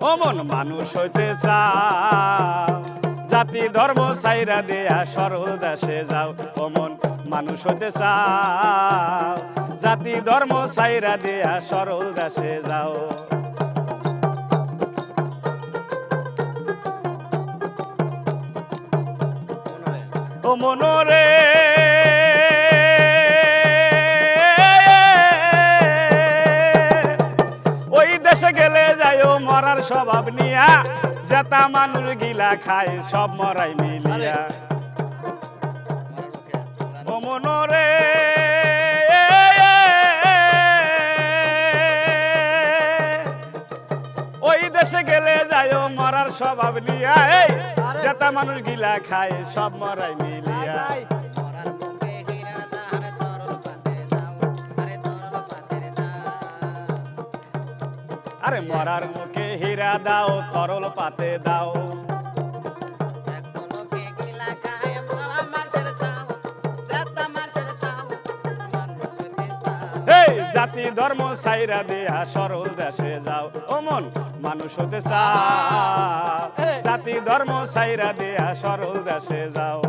অমন মানুষ হইতে চাও। জাতি, ধর্ম সাইরা দেয়া সরল দেশে যাও। অমন মানুষ হতে চাও। জাতি, ধর্ম সাইরা দেয়া সরল দেশে যাও। ও মনোরে। ওই দেশে গেলে যাইও মরার স্বভাব নিয়া জেতা মানুষ গিলা খায় সব মরাই মিলিয়া। ও মনোরে ওই দেশে গেলে যাইও মরার স্বভাব নিয়া এই জেতা মানুষ গিলা খায় সব মরাই মিলিয়া। আরে মরার মুখে হীরা দাও তরল পাতে দাও। জাতা ধর্ম সাইরা দেয়া সরল দেশে যাও। ওমন মানুষ হতে চাও। জাতি ধর্ম সাইরা দেয়া সরল দেশে যাও।